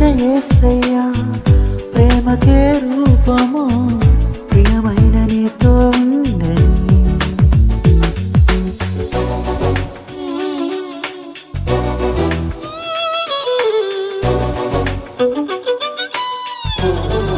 పుట్టిన ఏసయ్యా ప్రేమకే రూపము ప్రియమైన నీతో ఉండని thank